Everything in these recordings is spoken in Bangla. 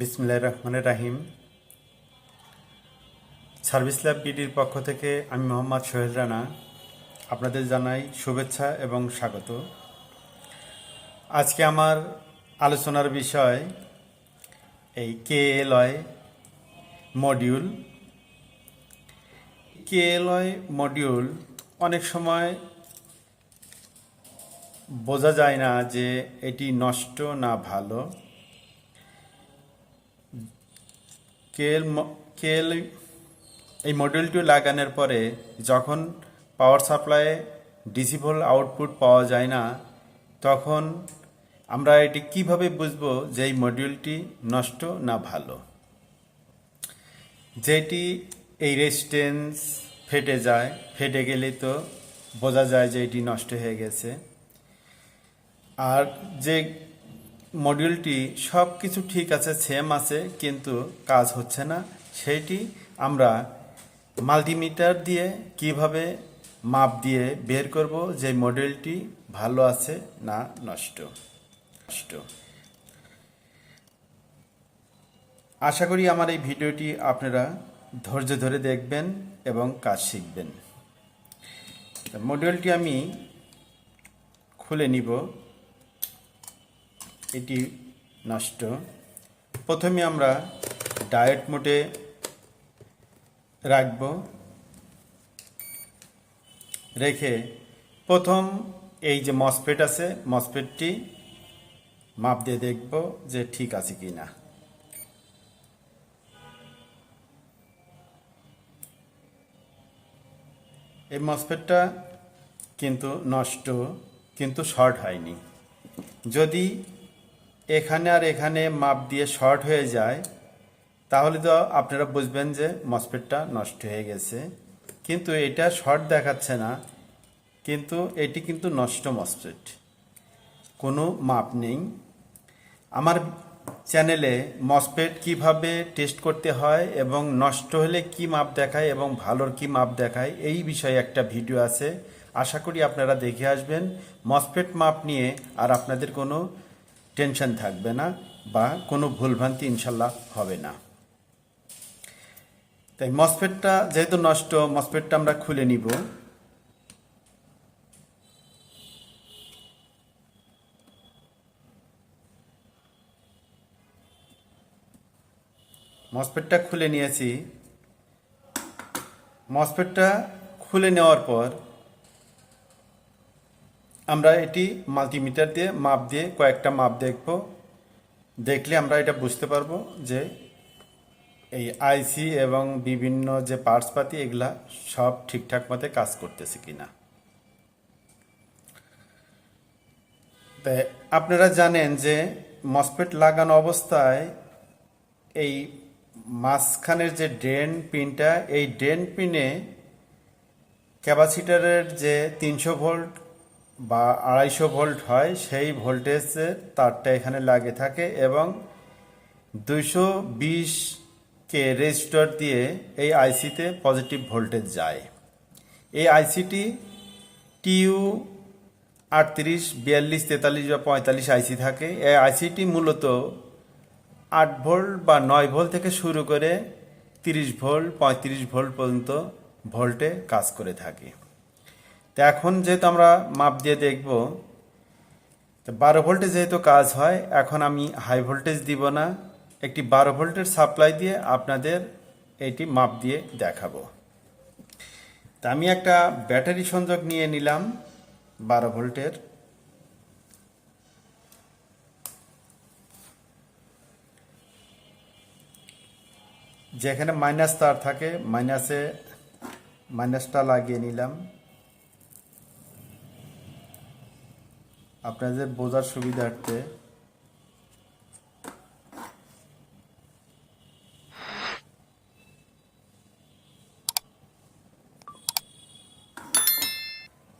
বিসমুল্লাহ রহমান রাহিম। সার্ভিস ল্যাব বিডির পক্ষ থেকে আমি মোহাম্মদ সোহেল রানা আপনাদের জানাই শুভেচ্ছা এবং স্বাগত। আজকে আমার আলোচনার বিষয় এই K alloy module. K alloy module অনেক সময় বোঝা যায় না যে এটি নষ্ট না ভালো। কেএল কেএল এই মডিউলটি লাগানোর পরে যখন পাওয়ার সাপ্লাইয়ে ডিসি ভোল্ট আউটপুট পাওয়া যায় না, তখন আমরা এটি কীভাবে বুঝব যে এই মডিউলটি নষ্ট না ভালো? যেটি এই রেজিস্ট্যান্স ফেটে যায়, ফেটে গেলে তো বোঝা যায় যে এটি নষ্ট হয়ে গেছে। আর যে মডিউলটি সব কিছু ঠিক আছে সেম আছে, কিন্তু কাজ হচ্ছে না। সেইটি আমরা মাল্টিমিটার দিয়ে কীভাবে মাপ দিয়ে বের করব যে মডেলটি ভালো আছে না নষ্ট? নষ্ট। আশা করি আমার এই ভিডিওটি আপনারা ধৈর্য ধরে দেখবেন এবং কাজ শিখবেন। মডিউলটি আমি খুলে নিব। এটি নষ্ট। প্রথমে আমরা ডায়েট মোডে রাখব। রেখে প্রথম এই যে মসফেট আছে, মসফেটটি মাপ দিয়ে দেখব যে ঠিক আছে কি না এই মসফেটটা কিন্তু নষ্ট, কিন্তু শর্ট হয়নি। যদি এখানে আর এখানে মাপ দিয়ে শর্ট হয়ে যায়, তাহলে তো আপনারা বুঝবেন যে মসপেটটা নষ্ট হয়ে গেছে। কিন্তু এটা শর্ট দেখাচ্ছে না, কিন্তু এটি কিন্তু নষ্ট মসপেট কোনো মাপ নেই। আমার চ্যানেলে মসপেট কীভাবে টেস্ট করতে হয় এবং নষ্ট হলে কি মাপ দেখায় এবং ভালোর কি মাপ দেখায়, এই বিষয়ে একটা ভিডিও আছে। আশা করি আপনারা দেখে আসবেন। মসপেট মাপ নিয়ে আর আপনাদের কোনো টেনশন থাকবে না বা কোনো ভুলভ্রান্তি ইনশাল্লাহ হবে না। তাই মসপেটটা যেহেতু নষ্ট মসপেটটা আমরা খুলে নিব। মসপেটটা খুলে নিয়েছি। মসপেটটা খুলে নেওয়ার পর আমরা এটি মাল্টিমিটার দিয়ে, মাপ দিয়ে, কয়েকটা মাপ দেখব। দেখলে আমরা এটা বুঝতে পারব যে এই আইসি এবং বিভিন্ন যে পার্টস পাতি, এগুলা সব ঠিকঠাক মতে কাজ করতেছে কিনা। আপনারা জানেন যে মসপেট লাগানো অবস্থায় এই মাঝখানের যে ড্রেন পিনটা, এই ড্রেন পিনে ক্যাপাসিটারের যে তিনশো ভোল্ট বা আড়াইশো ভোল্ট হয়, সেই ভোল্টেজের তারটা এখানে লাগে থাকে এবং দুইশো বিশ কে রেজিস্টার দিয়ে এই আইসিতে পজিটিভ ভোল্টেজ যায়। এই আইসিটি টিইউ আটত্রিশ, বিয়াল্লিশ, তেতাল্লিশ বা পঁয়তাল্লিশ আইসি থাকে। এই আইসিটি মূলত আট ভোল্ট বা নয় ভোল্ট থেকে শুরু করে তিরিশ ভোল্ট, পঁয়ত্রিশ ভোল্ট পর্যন্ত ভোল্টে কাজ করে থাকে। তো এখন যেহেতু আমরা মাপ দিয়ে দেখব, তো বারো ভোল্টে যেহেতু কাজ হয়, এখন আমি হাই ভোল্টেজ দিব না। একটি বারো ভোল্টের সাপ্লাই দিয়ে আপনাদের এটি মাপ দিয়ে দেখাবো। তা আমি একটা ব্যাটারি সংযোগ নিয়ে নিলাম বারো ভোল্টের। যেখানে মাইনাস তার থাকে মাইনাসে মাইনাসটা লাগিয়ে নিলাম। আপনাদের বোঝার সুবিধার্থে।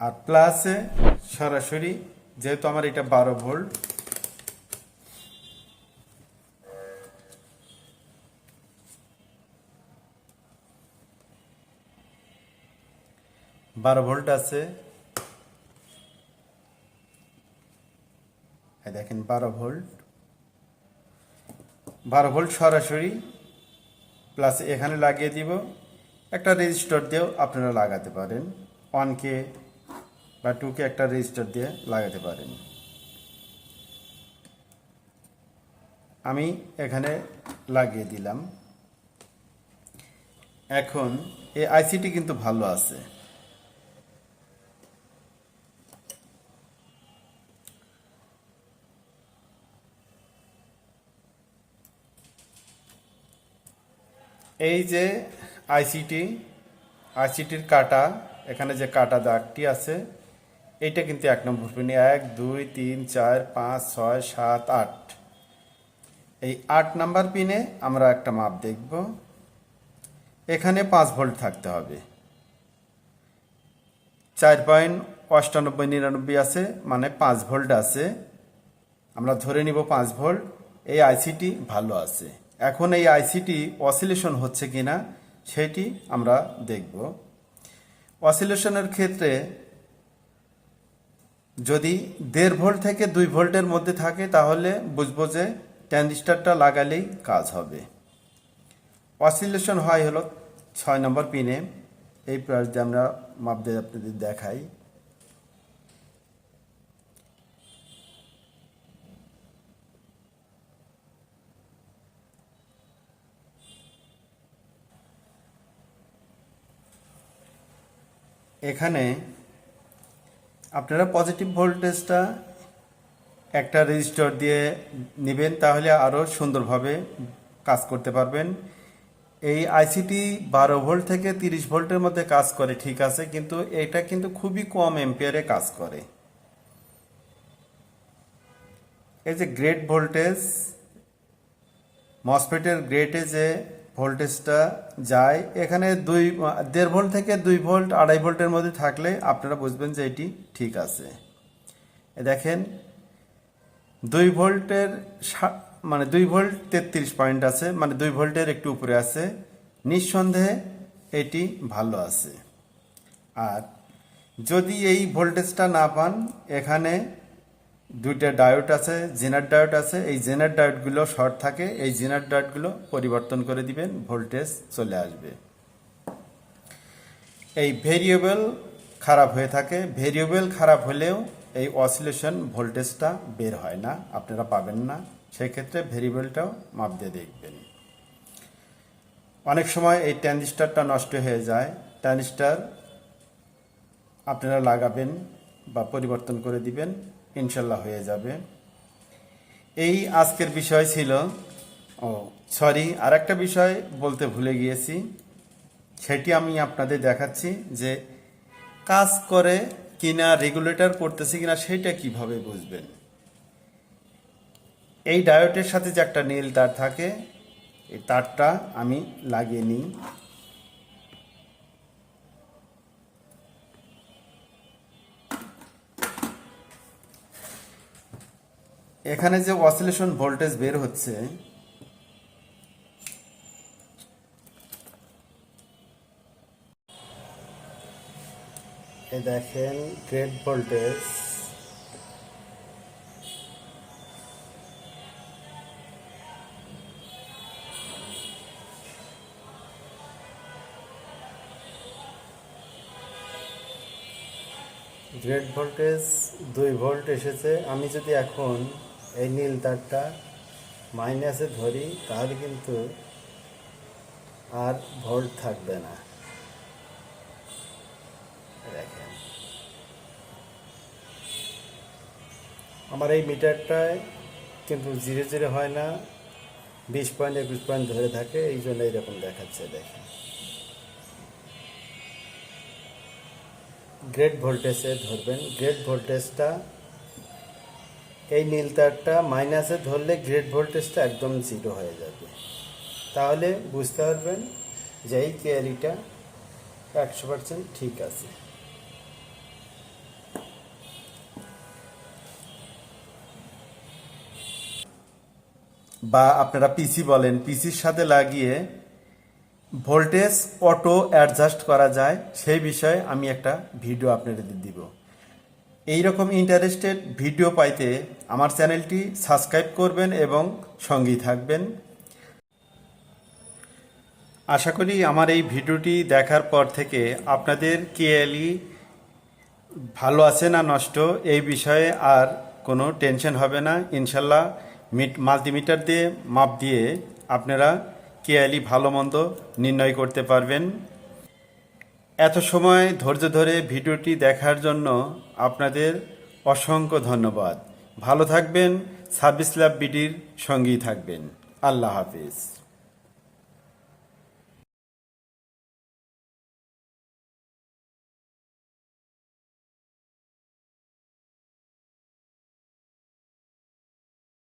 আর প্লাসে সরাসরি যেহেতু আমার এটা বারো ভোল্ট। বারো ভোল্ট আছে। দেখেন বারো ভোল্ট। বারো ভোল্ট সরাসরি প্লাস এখানে লাগিয়ে দিব। একটা রেজিস্টার দিয়েও আপনারা লাগাতে পারেন। ওয়ান কে বা টু কে একটা রেজিস্টার দিয়ে লাগাতে পারেন। আমি এখানে লাগিয়ে দিলাম। এখন এই আইসিটি কিন্তু ভালো আছে। এই যে আইসিটি আইসিটির কাটা, এখানে যে কাটা দাগটি আছে, এইটা কিন্তু এক নম্বর পিনে এক, দুই, তিন, চার, পাঁচ, ছয়, সাত, আট। এই আট নাম্বার পিনে আমরা একটা মাপ দেখব। এখানে পাঁচ ভোল্ট থাকতে হবে। চার পয়েন্ট অষ্টানব্বই নিরানব্বই আছে মানে পাঁচ ভোল্ট আছে। আমরা ধরে নিব পাঁচ ভোল্ট। এই আইসিটি ভালো আছে। এখন এই আইসিটি অসিলেশন হচ্ছে কি না সেটি আমরা দেখব। অসিলেশনের ক্ষেত্রে যদি দেড় ভোল্ট থেকে দুই ভোল্টের মধ্যে থাকে, তাহলে বুঝব যে ট্যান্ডিস্টারটা লাগালেই কাজ হবে। অসিলেশন হয় হলো ছয় নম্বর পিনে এই প্রাইস আমরা মাপ দিয়ে আপনাদের দেখাই। এখানে আপনারা পজিটিভ ভোল্টেজটা একটা রেজিস্টার দিয়ে নেবেন, তাহলে আরও সুন্দরভাবে কাজ করতে পারবেন। এই আইসিটি বারো ভোল্ট থেকে তিরিশ ভোল্টের মধ্যে কাজ করে, ঠিক আছে, কিন্তু এটা কিন্তু খুবই কম এম্পিয়ারে কাজ করে। এই যে গ্রেট ভোল্টেজ মসফেটের গ্রেটে যে ভোল্টেজটা যায়। এখানে দুই, দেড় ভোল্ট থেকে দুই ভোল্ট আড়াই ভোল্টের মধ্যে থাকলে আপনারা বুঝবেন যে এটি ঠিক আছে। দেখেন, দুই ভোল্টের মানে দুই ভোল্ট তেত্রিশ পয়েন্ট আছে মানে দুই ভোল্টের একটু উপরে আছে। নিঃসন্দেহে এটি ভালো আছে। আর যদি এই ভোল্টেজটা না পান, এখানে দুইটা ডায়োড আছে জেনার ডায়োড আছে, এই জেনার ডায়োডগুলো শর্ট থাকে, এই জেনার ডায়োডগুলো পরিবর্তন করে দিবেন ভোল্টেজ চলে আসবে। এই ভেরিয়েবল খারাপ হয়ে থাকে ভেরিয়েবল খারাপ হলেও এই অসিলেশন ভোল্টেজটা বের হয় না, আপনারা পাবেন না সেই ক্ষেত্রে ভেরিয়েবলটাও মাপ দিয়ে দেখবেন। অনেক সময় এই ট্রানজিস্টারটা নষ্ট হয়ে যায় ট্রানজিস্টার আপনারা লাগাবেন বা পরিবর্তন করে দিবেন ইনশাল্লাহ হয়ে যাবে। এই আজকের বিষয় ছিল, ও সরি আর একটা বিষয় বলতে ভুলে গিয়েছি। সেটি আমি আপনাদের দেখাচ্ছি যে কাজ করে কিনা রেগুলেটর করতেছি কিনা, সেটা কীভাবে বুঝবেন। এই ডায়োটের সাথে যে একটা নীল তার থাকে, এই তারটা আমি লাগিয়ে নিই। এখানে যে অসিলেশন ভোল্টেজ বের হচ্ছে দেখেন গ্রেড ভোল্টেজ গ্রেড ভোল্টেজ দুই ভোল্ট এসেছে। আমি যদি এখন এই নীল তারটা মাইনাসে ধরি তাহলে কিন্তু আর ভোল্ট থাকবে না। দেখেন। আমার এই মিটারটায় কিন্তু জিরো জিরো হয় না, বিশ পয়েন্ট, একুশ পয়েন্ট ধরে থাকে, এই জন্য এইরকম দেখাচ্ছে, দেখেন। গ্রেট ভোল্টেজে ধরবেন, গ্রেট ভোল্টেজটা এই নীল তারটা মাইনাসে ধরলে গ্রেড ভোল্টেজটা একদম জিরো হয়ে যাবে। তাহলে বুঝতে পারবেন যে এই ক্যারিটা একশো পার্সেন্ট ঠিক আছে। বা আপনারা পিসি বলেন পিসির সাথে লাগিয়ে ভোল্টেজ অটো অ্যাডজাস্ট করা যায়, সেই বিষয়ে আমি একটা ভিডিও আপনাদের দিব। এই রকম ইন্টারেস্টেড ভিডিও পাইতে আমার চ্যানেলটি সাবস্ক্রাইব করবেন এবং সঙ্গী থাকবেন। আশা করি আমার এই ভিডিওটি দেখার পর থেকে আপনাদের কেএলই ভালো আছে না নষ্ট এই বিষয়ে আর কোনো টেনশন হবে না। ইনশাল্লাহ মিট মাল্টিমিটার দিয়ে মাপ দিয়ে আপনারা কেএলই ভালো মন্দ নির্ণয় করতে পারবেন। এত সময় ধৈর্য ধরে ভিডিওটি দেখার জন্য আপনাদের অসংখ্য ধন্যবাদ। ভালো থাকবেন, সার্ভিস ল্যাব বিডির সঙ্গেই থাকবেন। আল্লাহ হাফিজ।